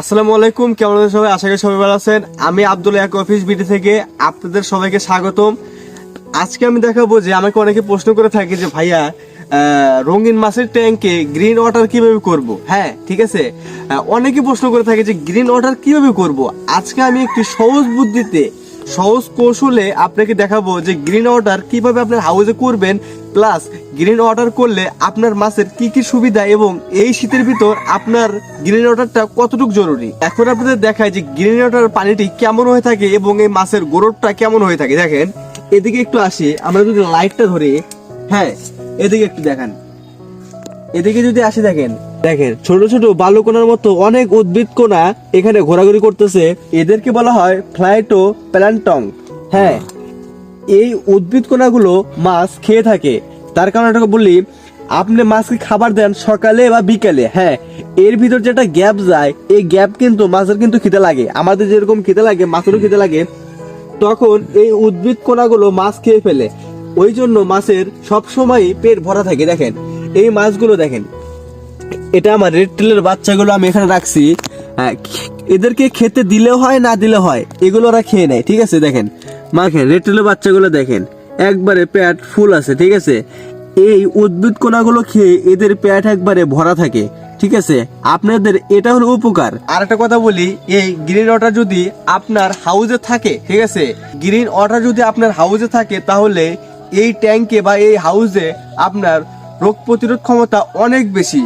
আসসালামু আলাইকুম, কেমন আছেন সবাই? আশা করি সবাই ভালো আছেন। আমি আব্দুল এক অফিস বিডি থেকে আপনাদের সবাইকে স্বাগতম। আজকে আমি দেখাবো যে আমাকে অনেকে প্রশ্ন করে থাকে যে, ভাইয়া রঙিন মাছের ট্যাঙ্কে গ্রিন ওয়াটার কীভাবে করব? হ্যাঁ ঠিক আছে? অনেকে প্রশ্ন করে থাকে যে, গ্রিন ওয়াটার কীভাবে করব? আজকে আমি একটি সহজ বুদ্ধিতে সহজ কৌশলে আপনাকে দেখাবো যে গ্রিন ওয়াটার কীভাবে আপনার হাউসে করবেন প্লাস গ্রিন ওয়াটার করলে আপনার মাছের কি কি সুবিধা এবং এই শীতের ভিতর আপনার গ্রিন ওয়াটারটা কতটুকু জরুরি? এখন আপনাদের দেখায় যে গ্রিন ওয়াটার পানিটি কেমন হয়ে থাকে এবং এই মাছের গ্রোথটা কেমন হয়ে থাকে। দেখেন, এদিকে একটু আসি, আমরা যদি লাইটটা ধরি হ্যাঁ এদিকে একটু দেখান। এদিকে যদি আসি দেখেন দেখেন, ছোট ছোট বালুকোনার মতো অনেক উদ্ভিদ কোনা এখানে ঘোরাঘুরি করতেছে। এদেরকে বলা হয় ফ্লাইটো প্ল্যান্টং হ্যাঁ এই উদ্ভিদ কোনাগুলো মাছ খেয়ে থাকে। তার কারণে এটাকে বলি, আপনি মাছকে খাবার দেন সকালে বা বিকেলে হ্যাঁ এর ভিতর যেটা গ্যাপ যায়, এই গ্যাপ কিন্তু মাছের কিন্তু খিদে লাগে। আমাদের যেরকম খিদে লাগে, মাছেরও খিদে লাগে, তখন এই উদ্ভিদ কোনাগুলো মাছ খেয়ে ফেলে। ওই জন্য মাছের সব সময় পেট ভরা থাকে, দেখেন। এই মাছগুলো দেখেন এটা আমার রেড টেলের বাচ্চাগুলো আমি এখানে রাখছি। এদেরকে খেতে দিলেও হয়, না দিলে হয়, এগুলো ওরা খেয়ে নেয়, ঠিক আছে? দেখেন মাখেন রেড টেলের বাচ্চাগুলো দেখেন, একবারে পেট ফুল আছে, ঠিক আছে? এই উদ্ভিদ কোনাগুলো খেয়ে এদের পেট একবারে ভরা থাকে, ঠিক আছে? আপনাদের এটা হলো উপকার। আর একটা কথা বলি, এই গ্রিন ওয়াটার যদি আপনার হাউসে থাকে, ঠিক আছে? গ্রিন ওয়াটার যদি আপনার হাউজে থাকে, তাহলে এই ট্যাঙ্কে বা এই হাউসে আপনার রোগ প্রতিরোধ ক্ষমতা অনেক বেশি।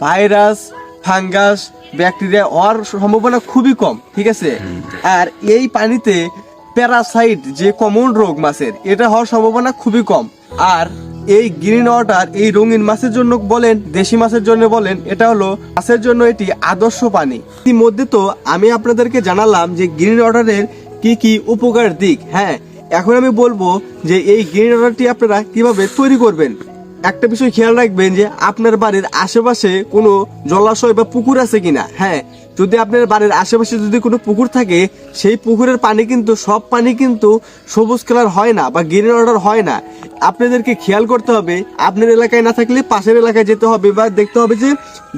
ভাইরাস ফাঙ্গাস ব্যাকটেরিয়া হওয়ার সম্ভাবনা খুবই কম ঠিক আছে? আর এই পানিতে প্যারাসাইট যে কমন রোগ মাছের এটা হওয়ার সম্ভাবনা খুবই কম। আর এই গ্রিন ওয়াটার এই রঙিন মাছের জন্য বলেন দেশি মাছের জন্য বলেন এটা হলো মাছের জন্য এটি আদর্শ পানি। ইতিমধ্যে তো আমি আপনাদেরকে জানালাম যে গ্রিন ওয়াটারের কি কি উপকার দিক হ্যাঁ? এখন আমি বলব যে এই গ্রিন ওয়াটারটি আপনারা কীভাবে তৈরি করবেন। একটা বিষয় খেয়াল রাখবেন যে আপনার বাড়ির আশেপাশে কোনো জলাশয় বা পুকুর আছে কিনা? হ্যাঁ যদি আপনার বাড়ির আশেপাশে যদি কোনো পুকুর থাকে, সেই পুকুরের পানি কিন্তু, সব পানি কিন্তু সবুজ কালার হয় না বা গ্রিন ওয়াটার হয় না। আপনাদেরকে খেয়াল করতে হবে, আপনার এলাকায় না থাকলে পাশের এলাকায় যেতে হবে বা দেখতে হবে যে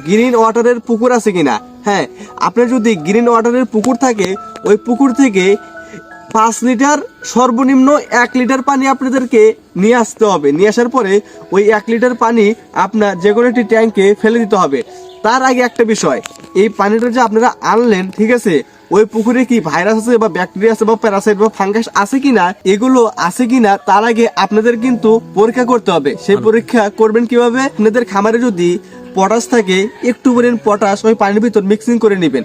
গ্রিন ওয়াটারের পুকুর আছে কিনা। হ্যাঁ আপনার যদি গ্রিন ওয়াটারের পুকুর থাকে, ওই পুকুর থেকে পাঁচ লিটার সর্বনিম্ন এক লিটার পানি আপনাদেরকে নিয়ে আসতে হবে। নিয়ে আসার পরে ওই এক লিটার পানি আপনার যে কোনো একটি ট্যাঙ্কে ফেলে দিতে হবে। তার আগে একটা বিষয় এই পানিটা যে আপনারা আনলেন ঠিক আছে ওই পুকুরে কি ভাইরাস আছে বা ব্যাকটেরিয়া আছে বা প্যারাসাইট বা ফাঙ্গাস আছে কিনা এগুলো আছে কিনা তার আগে আপনাদের কিন্তু পরীক্ষা করতে হবে। সেই পরীক্ষা করবেন কীভাবে? আপনাদের খামারে যদি পটাশ থাকে একটু পরিমাণ পটাশ ওই পানির ভিতর মিক্সিং করে নেবেন।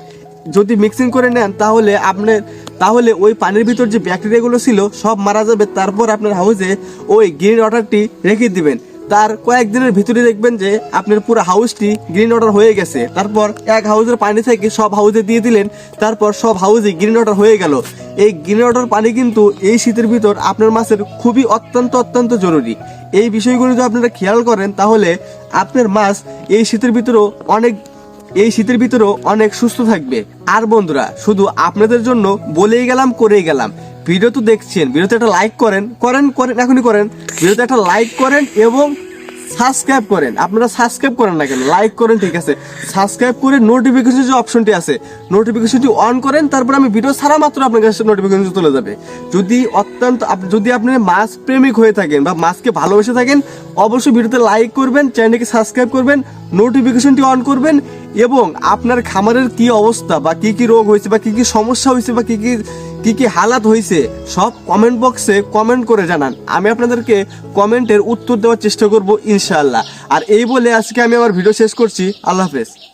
যদি মিক্সিং করে নেন তাহলে আপনার তাহলে ওই পানির ভিতর যে ব্যাকটেরিয়াগুলো ছিল, সব মারা যাবে। তারপর আপনার হাউসে ওই গ্রিন ওয়াটারটি রেখে দিবেন। তার কয়েকদিনের ভিতরে দেখবেন যে আপনার পুরো হাউসটি গ্রিন ওয়াটার হয়ে গেছে। তারপর এক হাউসের পানি থেকে সব হাউসে দিয়ে দিলেন। তারপর সব হাউসে গ্রিন ওয়াটার হয়ে গেল। এই গ্রিন ওয়াটার পানি কিন্তু এই শীতের ভিতর আপনার মাছের খুবই অত্যন্ত অত্যন্ত জরুরি। এই বিষয়গুলো যদি আপনারা খেয়াল করেন, তাহলে আপনার মাছ এই শীতের ভিতরেও অনেক এই শীতের ভিতরেও অনেক সুস্থ থাকবে। আর বন্ধুরা, শুধু আপনাদের জন্য বলেই গেলাম, করেই গেলাম। ভিডিও তো দেখছেন, ভিডিওতে একটা লাইক করেন করেন করেন, এখনই করেন। ভিডিওতে একটা লাইক করেন এবং সাবস্ক্রাইব করেন। আপনারা সাবস্ক্রাইব করেন না কেন? লাইক করেন, ঠিক আছে। সাবস্ক্রাইব করে নোটিফিকেশন যে অপশনটি আছে নোটিফিকেশনটি অন করেন, তারপর আমি ভিডিও ছাড়া মাত্র আপনার কাছে নোটিফিকেশন চলে যাবে। যদি অত্যন্ত যদি আপনি মাছ প্রেমিক হয়ে থাকেন বা মাছকে ভালোবেসে থাকেন, অবশ্যই ভিডিওতে লাইক করবেন চ্যানেলকে সাবস্ক্রাইব করবেন নোটিফিকেশনটি অন করবেন, এবং আপনার খামারের কি অবস্থা বা কি কি রোগ হয়েছে বা কি কি সমস্যা হয়েছে বা কি কি কি কি হালাত হয়েছে সব কমেন্ট বক্সে কমেন্ট করে জানান। আমি আপনাদেরকে কমেন্টের উত্তর দেওয়ার চেষ্টা করব ইনশাআল্লাহ। আর এই বলে আজকে আমি আমার ভিডিও শেষ করছি। আল্লাহ হাফেজ।